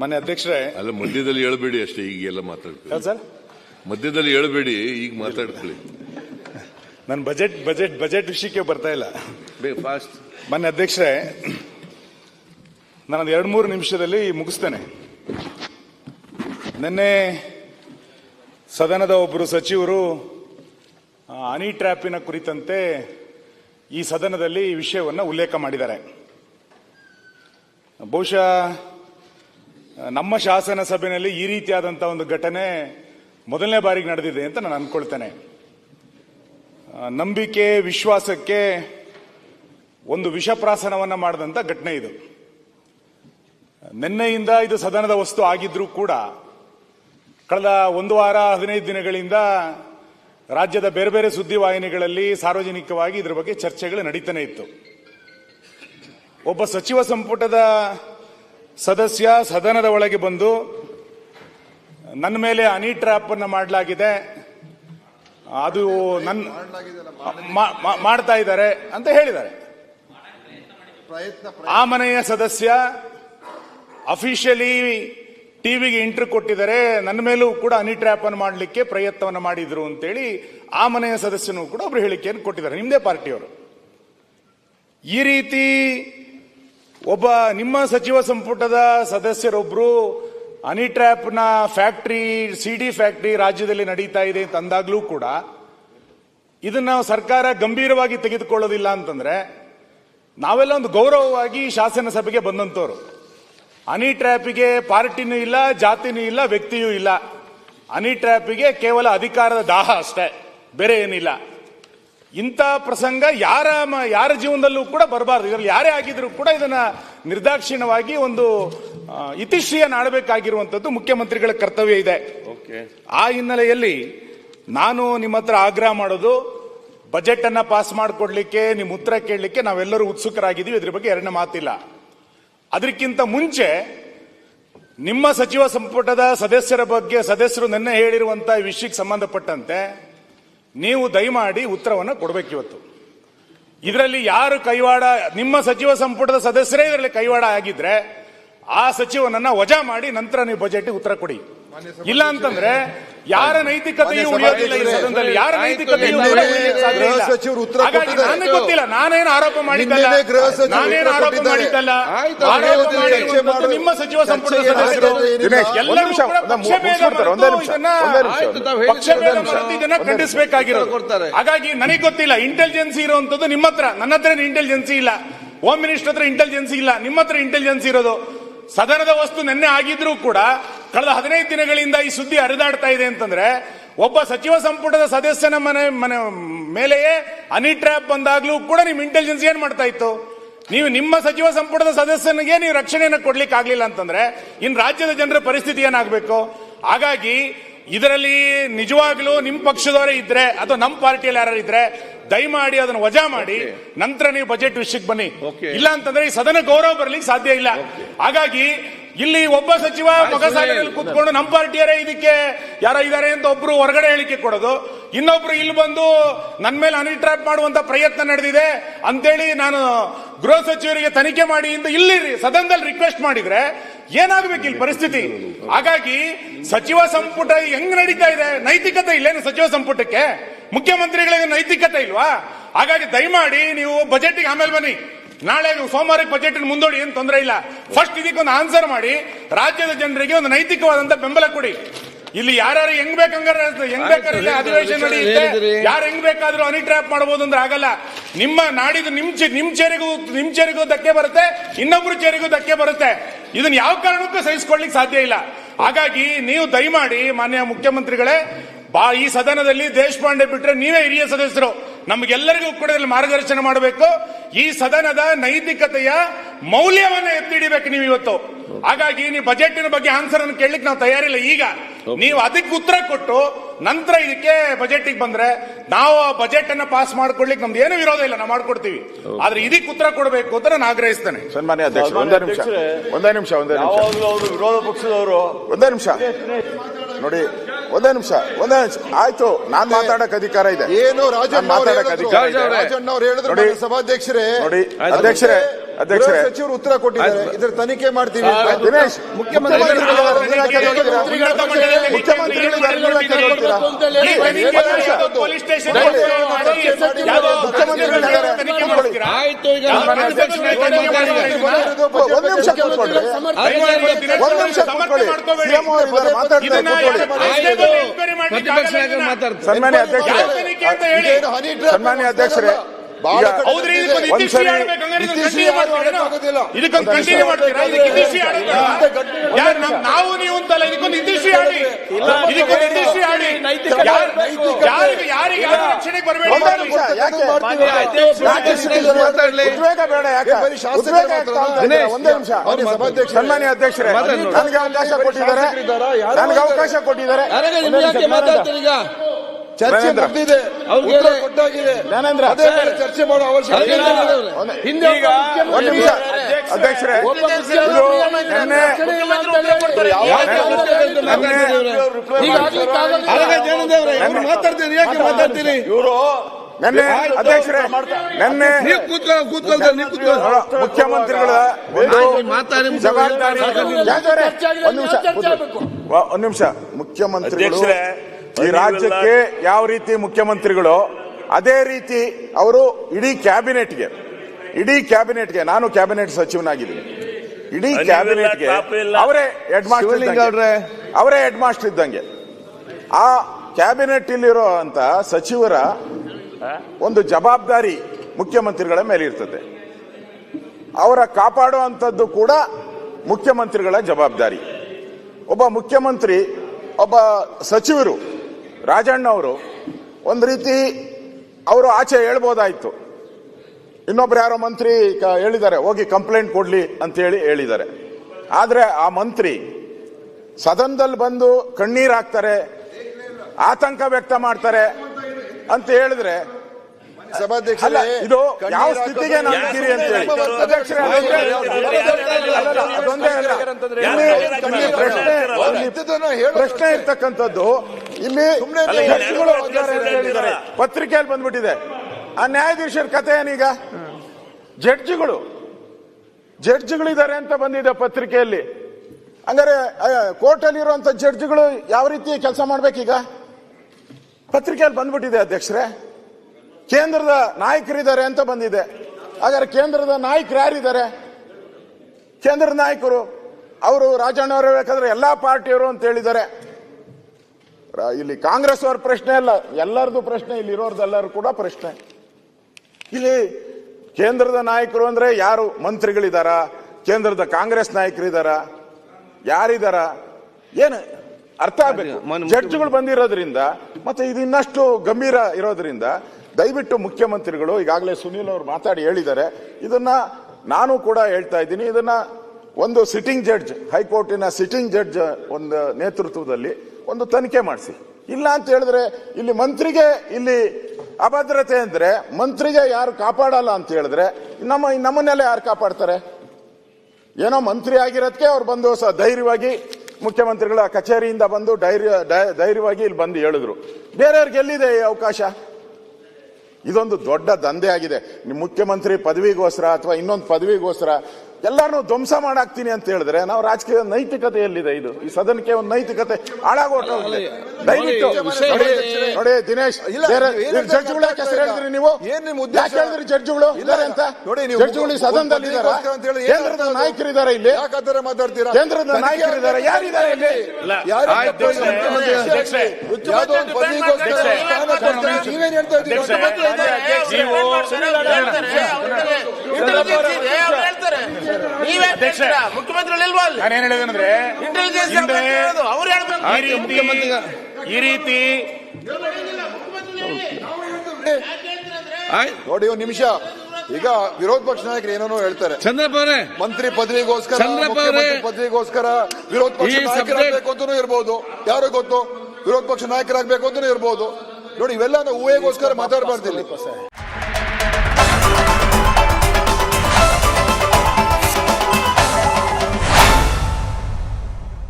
ಮನೆ ಅಧ್ಯಕ್ಷರೇ. ಅಲ್ಲ ಮಧ್ಯದಲ್ಲಿ ಹೇಳಬೇಡಿ ಅಷ್ಟೇ ಈಗೆಲ್ಲ ಎಲ್ಲ ಮಾತಾಡ್ತೀವಿ ಸರ್? ಮಧ್ಯದಲ್ಲಿ ಹೇಳಬೇಡಿ ಈಗ ಮಾತಾಡ್ಕೊಳ್ಳಿ. ನನ್ನ ಬಜೆಟ್ ಬಜೆಟ್ ಬಜೆಟ್ ವಿಷಯಕ್ಕೆ ಬರ್ತಾ ಇಲ್ಲ. ಫಾಸ್ಟ್ ಮನೆ ಅಧ್ಯಕ್ಷರೇ ನಾನೊಂದು ಎರಡು ಮೂರು ನಿಮಿಷದಲ್ಲಿ ಮುಗಿಸ್ತೇನೆ. ನಿನ್ನೆ ಸದನದ ಒಬ್ಬರು ಸಚಿವರು ಅನಿ ಹನಿ ಟ್ರ್ಯಾಪಿನ ಕುರಿತಂತೆ ಈ ಸದನದಲ್ಲಿ ಈ ವಿಷಯವನ್ನು ಉಲ್ಲೇಖ ಮಾಡಿದ್ದಾರೆ. ಬಹುಶಃ ನಮ್ಮ ಶಾಸನ ಸಭೆಯಲ್ಲಿ ಈ ರೀತಿಯಾದಂಥ ಒಂದು ಘಟನೆ ಮೊದಲನೇ ಬಾರಿಗೆ ನಡೆದಿದೆ ಅಂತ ನಾನು ಅನ್ಕೊಳ್ತೇನೆ. ನಂಬಿಕೆ, ವಿಶ್ವಾಸಕ್ಕೆ ಒಂದು ವಿಷಪ್ರಾಸನವನ್ನ ಮಾಡಿದಂತ ಘಟನೆ ಇದು. ನಿನ್ನೆಯಿಂದ ಇದು ಸದನದ ವಸ್ತು ಆಗಿದ್ರೂ ಕೂಡ ಕಳೆದ ಒಂದು ವಾರ, ಹದಿನೈದು ದಿನಗಳಿಂದ ರಾಜ್ಯದ ಬೇರೆ ಬೇರೆ ಸುದ್ದಿವಾಹಿನಿಗಳಲ್ಲಿ ಸಾರ್ವಜನಿಕವಾಗಿ ಇದರ ಬಗ್ಗೆ ಚರ್ಚೆಗಳು ನಡೀತಾನೆ ಇತ್ತು. ಒಬ್ಬ ಸಚಿವ ಸಂಪುಟದ ಸದಸ್ಯ ಸದನದ ಒಳಗೆ ಬಂದು ನನ್ನ ಮೇಲೆ ಅನಿ ಟ್ರ್ಯಾಪ್ ಅನ್ನು ಮಾಡಲಾಗಿದೆ. ಅದು ನನ್ನ ಮಾಡ್ತಾ ಇದ್ದಾರೆ ಅಂತ ಹೇಳಿದ್ದಾರೆ. ಆ ಮನೆಯ ಸದಸ್ಯ ಅಫಿಷಿಯಲಿ ಟಿವಿಗೆ ಇಂಟರ್ ಕೊಟ್ಟಿದ್ದಾರೆ. ನನ್ನ ಮೇಲೂ ಕೂಡ ಅನಿ ಟ್ರ್ಯಾಪ್ ಅನ್ನು ಮಾಡಲಿಕ್ಕೆ ಪ್ರಯತ್ನವನ್ನು ಮಾಡಿದ್ರು ಅಂತೇಳಿ ಆ ಮನೆಯ ಸದಸ್ಯನು ಕೂಡ ಒಬ್ರು ಹೇಳಿಕೆಯನ್ನು ಕೊಟ್ಟಿದ್ದಾರೆ. ನಿಮ್ಮದೇ ಪಾರ್ಟಿಯವರು. ಈ ರೀತಿ ಒಬ್ಬ ನಿಮ್ಮ ಸಚಿವ ಸಂಪುಟದ ಸದಸ್ಯರೊಬ್ರು ಹನಿ ಟ್ರ್ಯಾಪ್ನ ಫ್ಯಾಕ್ಟರಿ, ಸಿಡಿ ಫ್ಯಾಕ್ಟರಿ ರಾಜ್ಯದಲ್ಲಿ ನಡೀತಾ ಇದೆ ಅಂತ ಕೂಡ ಇದನ್ನ ಸರ್ಕಾರ ಗಂಭೀರವಾಗಿ ತೆಗೆದುಕೊಳ್ಳೋದಿಲ್ಲ ಅಂತಂದ್ರೆ ನಾವೆಲ್ಲ ಒಂದು ಗೌರವವಾಗಿ ಶಾಸನಸಭೆಗೆ ಬಂದಂತವ್ರು. ಹನಿ ಟ್ರ್ಯಾಪಿಗೆ ಪಾರ್ಟಿನೂ ಇಲ್ಲ, ಜಾತಿನೂ ಇಲ್ಲ, ವ್ಯಕ್ತಿಯೂ ಇಲ್ಲ. ಹನಿ ಟ್ರ್ಯಾಪಿಗೆ ಕೇವಲ ಅಧಿಕಾರದ ದಾಹ ಅಷ್ಟೇ, ಬೇರೆ ಏನಿಲ್ಲ. ಇಂಥ ಪ್ರಸಂಗ ಯಾರ ಯಾರ ಜೀವನದಲ್ಲೂ ಕೂಡ ಬರಬಾರ್ದು. ಇದರಲ್ಲಿ ಯಾರೇ ಆಗಿದ್ರು ಕೂಡ ಇದನ್ನ ನಿರ್ದಾಕ್ಷಿಣ್ಯವಾಗಿ ಒಂದು ಇತಿಶ್ರೀಯನ್ನು ಆಡಬೇಕಾಗಿರುವಂತದ್ದು ಮುಖ್ಯಮಂತ್ರಿಗಳ ಕರ್ತವ್ಯ ಇದೆ. ಓಕೆ. ಆ ಹಿನ್ನೆಲೆಯಲ್ಲಿ ನಾನು ನಿಮ್ಮ ಹತ್ರ ಆಗ್ರಹ ಮಾಡೋದು ಬಜೆಟ್ ಅನ್ನ ಪಾಸ್ ಮಾಡಿಕೊಡ್ಲಿಕ್ಕೆ ನಿಮ್ಮ ಉತ್ತರ ಕೇಳಲಿಕ್ಕೆ ನಾವೆಲ್ಲರೂ ಉತ್ಸುಕರಾಗಿದ್ದೀವಿ. ಇದ್ರ ಬಗ್ಗೆ ಎರಡನೇ ಮಾತಿಲ್ಲ. ಅದಕ್ಕಿಂತ ಮುಂಚೆ ನಿಮ್ಮ ಸಚಿವ ಸಂಪುಟದ ಸದಸ್ಯರ ಬಗ್ಗೆ ಸದಸ್ಯರು ನಿನ್ನೆ ಹೇಳಿರುವಂತಹ ವಿಷಯಕ್ಕೆ ಸಂಬಂಧಪಟ್ಟಂತೆ ನೀವು ದಯಮಾಡಿ ಉತ್ತರವನ್ನು ಕೊಡಬೇಕಿವತ್ತು ಇದರಲ್ಲಿ ಯಾರು ಕೈವಾಡ, ನಿಮ್ಮ ಸಚಿವ ಸಂಪುಟದ ಸದಸ್ಯರೇ ಇದರಲ್ಲಿ ಕೈವಾಡ ಆಗಿದ್ರೆ ಆ ಸಚಿವನನ್ನ ವಜಾ ಮಾಡಿ ನಂತರ ನೀವು ಬಜೆಟ್ಗೆ ಉತ್ತರ ಕೊಡಿ. ಇಲ್ಲ ಅಂತಂದ್ರೆ ಯಾರ ನೈತಿಕತೆಯೂ ಉಳಿಯೋದಿಲ್ಲ ಈ ಸದನದಲ್ಲಿ ಯಾರ ನೈತಿಕತೆಯೂ. ಗೃಹ ಸಚಿವರು ಉತ್ತರ ನನಗೆ ಗೊತ್ತಿಲ್ಲ ನಾನೇನು ಆರೋಪ ಮಾಡಿದ್ದಲ್ಲ? ಗೃಹ ನಾನೇನು ಆರೋಪ. ಮಾಡಿದ್ದಲ್ಲ? ನಿಮ್ಮ ಸಚಿವ ಸಂಪುಟದ ಚರ್ಚೆ ಸದಸ್ಯರು. ಎಲ್ಲರೂ ಇದನ್ನ ಖಂಡಿಸಬೇಕಾಗಿರೋದು. ಹಾಗಾಗಿ ನನಗೆ ಗೊತ್ತಿಲ್ಲ ಇಂಟೆಲಿಜೆನ್ಸಿ ಇರುವಂತದ್ದು ನಿಮ್ಮ ಹತ್ರ. ನನ್ನ ಹತ್ರ ಇಂಟೆಲಿಜೆನ್ಸಿ ಇಲ್ಲ. ಹೋಮ್ ಮಿನಿಸ್ಟರ್ ಹತ್ರ ಇಂಟೆಲಿಜೆನ್ಸಿ ಇಲ್ಲ. ನಿಮ್ಮ ಹತ್ರ ಇಂಟೆಲಿಜೆನ್ಸಿ ಇರೋದು. ಸದನದ ವಸ್ತು ನಿನ್ನೆ ಆಗಿದ್ರೂ ಕೂಡ ಕಳೆದ ಹದಿನೈದು ದಿನಗಳಿಂದ ಈ ಸುದ್ದಿ ಹರಿದಾಡ್ತಾ ಇದೆ ಅಂತಂದ್ರೆ ಒಬ್ಬ ಸಚಿವ ಸಂಪುಟದ ಸದಸ್ಯನ ಮನೆ ಮನೆ ಮೇಲೆಯೇ ಹನಿ ಟ್ರ್ಯಾಪ್ ಬಂದಾಗ್ಲೂ ಕೂಡ ನಿಮ್ಮ ಇಂಟೆಲಿಜೆನ್ಸ್ ಏನ್ ಮಾಡ್ತಾ ಇತ್ತು? ನೀವು ನಿಮ್ಮ ಸಚಿವ ಸಂಪುಟದ ಸದಸ್ಯನಿಗೆ ನೀವು ರಕ್ಷಣೆಯನ್ನು ಕೊಡ್ಲಿಕ್ಕೆ ಆಗ್ಲಿಲ್ಲ ಅಂತಂದ್ರೆ ಇನ್ ರಾಜ್ಯದ ಜನರ ಪರಿಸ್ಥಿತಿ ಏನಾಗಬೇಕು? ಹಾಗಾಗಿ ಇದರಲ್ಲಿ ನಿಜವಾಗ್ಲೂ ನಿಮ್ಮ ಪಕ್ಷದವರೇ ಇದ್ರೆ ಅಥವಾ ನಮ್ಮ ಪಾರ್ಟಿಯಲ್ಲಿ ಯಾರು ಇದ್ರೆ ದಯಮಾಡಿ ಅದನ್ನು ವಜಾ ಮಾಡಿ ನಂತರ ನೀವು ಬಜೆಟ್ ವಿಷಯಕ್ಕೆ ಬನ್ನಿ. ಇಲ್ಲ ಅಂತಂದ್ರೆ ಈ ಸದನ ಗೌರವ ಬರ್ಲಿಕ್ಕೆ ಸಾಧ್ಯ ಇಲ್ಲ. ಹಾಗಾಗಿ ಇಲ್ಲಿ ಒಬ್ಬ ಸಚಿವ ಮೊಗಸಾಗರದಲ್ಲಿ ಕೂತ್ಕೊಂಡು ನಮ್ಮ ಪಾರ್ಟಿಯರೇ ಇದಕ್ಕೆ ಯಾರ ಇದಾರೆ ಅಂತ ಒಬ್ರು ಹೊರಗಡೆ ಹೇಳಿಕೆ ಕೊಡೋದು. ಇನ್ನೊಬ್ರು ಇಲ್ಲಿ ಬಂದು ನನ್ನ ಮೇಲೆ ಅನಿಟ್ರಾಪ್ ಮಾಡುವಂತ ಪ್ರಯತ್ನ ನಡೆದಿದೆ. ಅಂತೇಳಿ ನಾನು ಗೃಹ ಸಚಿವರಿಗೆ ತನಿಖೆ ಮಾಡಿ ಅಂತ ಇಲ್ಲಿ ಸದನದಲ್ಲಿ ರಿಕ್ವೆಸ್ಟ್ ಮಾಡಿದ್ರೆ ಏನಾಗಬೇಕು ಇಲ್ಲಿ ಪರಿಸ್ಥಿತಿ? ಹಾಗಾಗಿ ಸಚಿವ ಸಂಪುಟ ಹೆಂಗ್ ನಡೀತಾ ಇದೆ? ನೈತಿಕತೆ ಇಲ್ಲೇನು ಸಚಿವ ಸಂಪುಟಕ್ಕೆ? ಮುಖ್ಯಮಂತ್ರಿಗಳಿಗೆ ನೈತಿಕತೆ ಇಲ್ವಾ? ಹಾಗಾಗಿ ದಯಮಾಡಿ ನೀವು ಬಜೆಟ್ಗೆ ಆಮೇಲೆ ಬನ್ನಿ. ನಾಳೆ ಸೋಮವಾರಕ್ಕೆ ಬಜೆಟ್ ಮುಂದೋಡಿ ಏನು ತೊಂದರೆ ಇಲ್ಲ. ಫಸ್ಟ್ ಇದಕ್ಕೊಂದು ಆನ್ಸರ್ ಮಾಡಿ ರಾಜ್ಯದ ಜನರಿಗೆ ಒಂದು ನೈತಿಕವಾದಂತ ಬೆಂಬಲ ಕೊಡಿ. ಇಲ್ಲಿ ಯಾರು ಹೆಂಗ್ ಬೇಕಂಗಾರ ಹೆಂಗ್ ಬೇಕಾದ್ರೆ ಅಧಿವೇಶನ ನಡೆಯುತ್ತೆ. ಯಾರು ಹೆಂಗ್ ಬೇಕಾದ್ರೂ ಹನಿ ಟ್ರ್ಯಾಪ್ ಮಾಡಬಹುದು ಅಂದ್ರೆ ಆಗಲ್ಲ. ನಿಮ್ಮ ನಾಡಿದು ನಿಮ್ ನಿಮ್ ಚೇರಿಗೂ ನಿಮ್ ಚೇರಿಗೂ ಧಕ್ಕೆ ಬರುತ್ತೆ ಇನ್ನೊಬ್ರು ಚೇರಿಗೂ ಧಕ್ಕೆ ಬರುತ್ತೆ. ಇದನ್ನ ಯಾವ ಕಾರಣಕ್ಕೂ ಸಹಿಸಿಕೊಳ್ಳಿಕ್ ಸಾಧ್ಯ ಇಲ್ಲ. ಹಾಗಾಗಿ ನೀವು ದಯಮಾಡಿ ಮಾನ್ಯ ಮುಖ್ಯಮಂತ್ರಿಗಳೇ ಬಾ ಈ ಸದನದಲ್ಲಿ ದೇಶಪಾಂಡೆ ಬಿಟ್ರೆ ನೀವೇ ಹಿರಿಯ ಸದಸ್ಯರು. ನಮಗೆಲ್ಲರಿಗೂ ಕೂಡ ಇಲ್ಲಿ ಮಾರ್ಗದರ್ಶನ ಮಾಡಬೇಕು ಈ ಸದನದ ನೈತಿಕತೆಯ ಮೌಲ್ಯವನ್ನು ಎತ್ತಿಡಿಬೇಕು ನೀವು ಇವತ್ತು ಹಾಗಾಗಿ ನೀವು ಬಜೆಟಿನ ಬಗ್ಗೆ ಆನ್ಸರ್ ಅನ್ನು ಕೇಳಲಿಕ್ಕೆ ನಾವು ತಯಾರಿಲ್ಲ ಈಗ ನೀವು ಅದಕ್ಕೆ ಉತ್ತರ ಕೊಟ್ಟು ನಂತರ ಇದಕ್ಕೆ ಬಜೆಟ್ ಬಂದ್ರೆ ನಾವು ಆ ಬಜೆಟ್ ಅನ್ನ ಪಾಸ್ ಮಾಡ್ಕೊಳ್ಲಿಕ್ಕೆ ನಮ್ದು ಏನು ವಿರೋಧ ಇಲ್ಲ ನಾವು ಮಾಡ್ಕೊಡ್ತೀವಿ ಆದ್ರೆ ಇದಕ್ಕೆ ಉತ್ತರ ಕೊಡಬೇಕು ಅಂತ ನಾನು ಆಗ್ರಹಿಸ್ತೇನೆ ಸನ್ಮಾನ್ಯ ಅಧ್ಯಕ್ಷ ಒಂದೇ ನಿಮಿಷ ಒಂದೇ ನಿಮಿಷ ಒಂದೇ ನಿಮಿಷ ವಿರೋಧ ಪಕ್ಷದವರು ಒಂದೇ ನಿಮಿಷ ನೋಡಿ ಒಂದೇ ನಿಮಿಷ ಒಂದೇ ನಿಮಿಷ. ಆಯ್ತು ನಾನ್ ಮಾತಾಡಕ್ ಅಧಿಕಾರ ಇದೆ. ಏನು ರಾಜಣ್ಣ ಮಾತಾಡಕ್ ಅಧಿಕಾರ ರಾಜಣ್ಣ ಅವ್ರು ಹೇಳಿದ್ರು ನೋಡಿ. ಸಭಾಧ್ಯಕ್ಷರೇ. ನೋಡಿ ಅಧ್ಯಕ್ಷರೇ ಅಧ್ಯಕ್ಷರೇ. ಗೃಹ ಸಚಿವರು ಉತ್ತರ ಕೊಟ್ಟಿದ್ದಾರೆ. ಇದ್ರ ತನಿಖೆ ಮಾಡ್ತೀವಿ ದಿನೇಶ್ ಮುಖ್ಯಮಂತ್ರಿ ಒಂದ್ ನಿಮಿಷ ಕೂತ್ಕೊಳ್ಳಿ ಒಂದ್ ನಿಮಿಷ ಕೂತ್ಕೊಳ್ಳಿ ಸಿಎಂ ಅವರು ಇದ್ದಾರೆ ಮಾತಾಡ್ತಾರೆ. ಸನ್ಮಾನ್ಯ ಅಧ್ಯಕ್ಷರೇ ಸನ್ಮಾನ್ಯ ಅಧ್ಯಕ್ಷರೇ ನಾವು ನೀವು ಅಂತಲ್ಲ ಇದಕ್ಕೊಂದು ಇತಿಶ್ರೀ ಆಡಿ. ಇದಕ್ಕೊಂದು ಇತಿಶ್ರೀ ಆಡಿ. ಯಾರು- ಯಾರಿಗೆ ಯಾರಿಗೆ ಯಾರು ರಕ್ಷಣೆಗೆ ಬರಬೇಡಿ ಒಂದೇ ನಿಮಿಷ. ಸನ್ಮಾನ್ಯ ಅಧ್ಯಕ್ಷರೇ. ನನಗೆ ಅವಕಾಶ ಕೊಟ್ಟಿದ್ದಾರೆ? ನನಗೆ ಅವಕಾಶ ಕೊಟ್ಟಿದ್ದಾರೆ. ಈಗ? ಚರ್ಚೆ. ಮುಗ್ದಿದೆ. ಉತ್ತರ ಕೊಟ್ಟಾಗಿದೆ. ಅದೇ ಮೇಲೆ ಚರ್ಚೆ ಮಾಡೋ ಅವಶ್ಯಕತೆ ಹಿಂದೆ. ಅಧ್ಯಕ್ಷರೇ ನಿನ್ನೆ ಯಾಕೆ ಮಾತಾಡ್ತೀರಿ. ಇವ್ರು? ನಿನ್ನೆ ಅಧ್ಯಕ್ಷರೇ ನಿನ್ನೆ ಮುಖ್ಯಮಂತ್ರಿಗಳ ಒಂದು ಜವಾಬ್ದಾರಿ ಒಂದ್ ನಿಮಿಷ ಮುಖ್ಯಮಂತ್ರಿಗಳು ಈ ರಾಜ್ಯಕ್ಕೆ ಯಾವ ರೀತಿ ಮುಖ್ಯಮಂತ್ರಿಗಳು ಅದೇ ರೀತಿ ಅವರು ಇಡೀ ಕ್ಯಾಬಿನೆಟ್ಗೆ ಇಡೀ ಕ್ಯಾಬಿನೆಟ್ಗೆ ನಾನು ಕ್ಯಾಬಿನೆಟ್ ಸಚಿವನಾಗಿದ್ದೀನಿ. ಇಡೀ ಕ್ಯಾಬಿನೆಟ್ಗೆ ಅವರೇ ಹೆಡ್ ಮಾಸ್ಟರ್ ಅವರೇ. ಹೆಡ್ ಮಾಸ್ಟರ್ ಇದ್ದಂಗೆ. ಆ ಕ್ಯಾಬಿನೆಟ್ ಇಲ್ಲಿರೋ ಅಂತ ಸಚಿವರ ಒಂದು ಜವಾಬ್ದಾರಿ ಮುಖ್ಯಮಂತ್ರಿಗಳ ಮೇಲೆ ಇರ್ತದೆ. ಅವರ ಕಾಪಾಡುವಂಥದ್ದು ಕೂಡ ಮುಖ್ಯಮಂತ್ರಿಗಳ ಜವಾಬ್ದಾರಿ. ಒಬ್ಬ ಮುಖ್ಯಮಂತ್ರಿ ಒಬ್ಬ ಸಚಿವರು ರಾಜಣ್ಣ ಅವರು ಒಂದು ರೀತಿ ಅವರು ಆಚೆ ಹೇಳ್ಬೋದಾಯ್ತು ಇನ್ನೊಬ್ರು ಯಾರೋ ಮಂತ್ರಿ ಹೇಳಿದ್ದಾರೆ ಹೋಗಿ ಕಂಪ್ಲೇಂಟ್ ಕೊಡ್ಲಿ ಅಂತ ಹೇಳಿ ಹೇಳಿದ್ದಾರೆ ಆದರೆ ಆ ಮಂತ್ರಿ ಸದನದಲ್ಲಿ ಬಂದು ಕಣ್ಣೀರು ಹಾಕ್ತಾರೆ ಆತಂಕ ವ್ಯಕ್ತ ಮಾಡ್ತಾರೆ ಅಂತ ಹೇಳಿದ್ರೆ ಇದು ಯಾವ ಸ್ಥಿತಿಗೆ ನಾವು ಇದ್ದೀರಿ ಅಂತ ಹೇಳಿ ಪ್ರಶ್ನೆ ಪ್ರಶ್ನೆ ಇರ್ತಕ್ಕಂಥದ್ದು ಇಲ್ಲಿ ಜಡ್ಜ್ಗಳು ಅಂತ ಹೇಳಿದ್ದಾರೆ. ಪತ್ರಿಕೆಯಲ್ಲಿ ಬಂದ್ಬಿಟ್ಟಿದೆ. ಆ ನ್ಯಾಯಾಧೀಶರ ಕಥೆ ಏನೀಗ? ಜಡ್ಜ್ಗಳು. ಜಡ್ಜ್ಗಳಿದ್ದಾರೆ ಅಂತ ಬಂದಿದೆ ಪತ್ರಿಕೆಯಲ್ಲಿ. ಅಂದರೆ ಕೋರ್ಟ್ ಅಲ್ಲಿ ಇರುವಂತ ಜಡ್ಜ್ಗಳು ಯಾವ ರೀತಿ ಕೆಲಸ ಮಾಡ್ಬೇಕೀಗ? ಪತ್ರಿಕೆಯಲ್ಲಿ ಬಂದ್ಬಿಟ್ಟಿದೆ ಅಧ್ಯಕ್ಷರೇ. ಕೇಂದ್ರದ ನಾಯಕರಿದ್ದಾರೆ ಅಂತ ಬಂದಿದೆ. ಹಾಗಾದ್ರೆ ಕೇಂದ್ರದ ನಾಯಕರು ಯಾರಿದ್ದಾರೆ? ಕೇಂದ್ರದ ನಾಯಕರು ಅವರು ರಾಜಣ್ಣ ಅವರು ಬೇಕಾದ್ರೆ ಎಲ್ಲಾ ಪಾರ್ಟಿಯವರು ಅಂತ ಹೇಳಿದ್ದಾರೆ. ಇಲ್ಲಿ ಕಾಂಗ್ರೆಸ್ ಅವ್ರ ಪ್ರಶ್ನೆ ಅಲ್ಲ ಎಲ್ಲರದು ಪ್ರಶ್ನೆ ಇಲ್ಲಿ ಇರೋರ್ದೆಲ್ಲರೂ ಕೂಡ ಪ್ರಶ್ನೆ. ಇಲ್ಲಿ ಕೇಂದ್ರದ ನಾಯಕರು ಅಂದ್ರೆ ಯಾರು? ಮಂತ್ರಿಗಳಿದಾರ ಕೇಂದ್ರದ ಕಾಂಗ್ರೆಸ್ ನಾಯಕರಿದಾರ ಯಾರಿದಾರ? ಏನು ಅರ್ಥ ಆಗಬೇಕು? ಜಡ್ಜ್ಗಳು ಬಂದಿರೋದ್ರಿಂದ ಮತ್ತೆ ಇದು ಇನ್ನಷ್ಟು ಗಂಭೀರ ಇರೋದ್ರಿಂದ ದಯವಿಟ್ಟು ಮುಖ್ಯಮಂತ್ರಿಗಳು ಈಗಾಗಲೇ ಸುನೀಲ್ ಅವರು ಮಾತಾಡಿ ಹೇಳಿದ್ದಾರೆ ಇದನ್ನ ನಾನು ಕೂಡ ಹೇಳ್ತಾ ಇದ್ದೀನಿ. ಇದನ್ನ ಒಂದು ಸಿಟ್ಟಿಂಗ್ ಜಡ್ಜ್ ಹೈಕೋರ್ಟಿನ ಸಿಟ್ಟಿಂಗ್ ಜಡ್ಜ್ ಒಂದು ನೇತೃತ್ವದಲ್ಲಿ ಒಂದು ತನಿಖೆ ಮಾಡಿಸಿ. ಇಲ್ಲ ಅಂತ ಹೇಳಿದ್ರೆ ಇಲ್ಲಿ ಮಂತ್ರಿಗೆ ಇಲ್ಲಿ ಅಭದ್ರತೆ ಅಂದ್ರೆ ಮಂತ್ರಿಗೆ ಯಾರು ಕಾಪಾಡಲ್ಲ ಅಂತ ಹೇಳಿದ್ರೆ ನಮ್ಮ ನಮ್ಮನ್ನೆಲ್ಲ ಯಾರು ಕಾಪಾಡ್ತಾರೆ? ಏನೋ ಮಂತ್ರಿ ಆಗಿರೋದಕ್ಕೆ ಅವ್ರು ಬಂದು ಸಹ ಧೈರ್ಯವಾಗಿ ಮುಖ್ಯಮಂತ್ರಿಗಳ ಕಚೇರಿಯಿಂದ ಬಂದು ಧೈರ್ಯ ಧೈರ್ಯವಾಗಿ ಇಲ್ಲಿ ಬಂದು ಹೇಳಿದ್ರು. ಬೇರೆಯವ್ರಿಗೆ ಎಲ್ಲಿದೆ ಈ ಅವಕಾಶ? ಇದೊಂದು ದೊಡ್ಡ ದಂಧೆ ಆಗಿದೆ ಮುಖ್ಯಮಂತ್ರಿ ಪದವಿಗೋಸ್ಕರ ಅಥವಾ ಇನ್ನೊಂದು ಪದವಿಗೋಸ್ಕರ ಎಲ್ಲಾರನ್ನೂ ಧ್ವಂಸ ಮಾಡಾಕ್ತೀನಿ ಅಂತ ಹೇಳಿದ್ರೆ ನಾವು ರಾಜಕೀಯ ನೈತಿಕತೆ ಎಲ್ಲಿದೆ ಇದು. ಈ ಸದನಕ್ಕೆ ಒಂದು ನೈತಿಕತೆ ಹಾಳಾಗೋಟು ದಯವಿಟ್ಟು ನೋಡಿ, ದಿನೇಶ್ ಜಡ್ಜ್ಗಳು ಯಾಕೆ ಹೆಸರು ಹೇಳಿದ್ರಿ ನೀವು? ಏನ್ ನಿಮ್ಮ ಉದ್ದೇಶ? ಯಾಕೆ ಹೇಳಿದ್ರಿ ಜಡ್ಜ್ಗಳು? ಇದ್ದಾರೆ ಅಂತ? ನೋಡಿ ನೀವು ಜಡ್ಜ್ಗಳು ಈ ಸದನದಲ್ಲಿ ಇದ್ದಾರಾ? ಅಂತ ಹೇಳಿ ಏನ್ ಕೇಂದ್ರದ ನಾಯಕರು ಇದ್ದಾರೆ ಇಲ್ಲಿ. ಯಾಕಂದ್ರೆ ಮಾತಾಡ್ತೀರಾ? ಕೇಂದ್ರದ ನಾಯಕರು ಇದ್ದಾರೆ ಯಾರಿದ್ದಾರೆ ಇಲ್ಲಿ. ನೀವೇನ್ ಹೇಳ್ತಾ ಇದ್ದೀರಿ? ಮುಖ್ಯಮಂತ್ರಿಗಳು ಈ ರೀತಿ ನೋಡಿ ಒಂದು ನಿಮಿಷ. ಈಗ ವಿರೋಧ ಪಕ್ಷ ನಾಯಕರು ಏನೇನೋ ಹೇಳ್ತಾರೆ. ಚಂದ್ರಪ್ಪ ಅವರೇ ಮಂತ್ರಿ ಪದವಿಗೋಸ್ಕರ ಪದವಿಗೋಸ್ಕರ ವಿರೋಧ ಪಕ್ಷ ನಾಯಕರಾಗಬೇಕು ಅಂತಾನೂ ಇರ್ಬೋದು. ಯಾರು ಗೊತ್ತು? ವಿರೋಧ ಪಕ್ಷ ನಾಯಕರಾಗಬೇಕು ಅಂತಾನೂ ಇರ್ಬೋದು. ನೋಡಿ ಇವೆಲ್ಲ ನಾವು ಊಹೆಗೋಸ್ಕರ ಮಾತಾಡಬಾರ್ದಿಲ್ಲ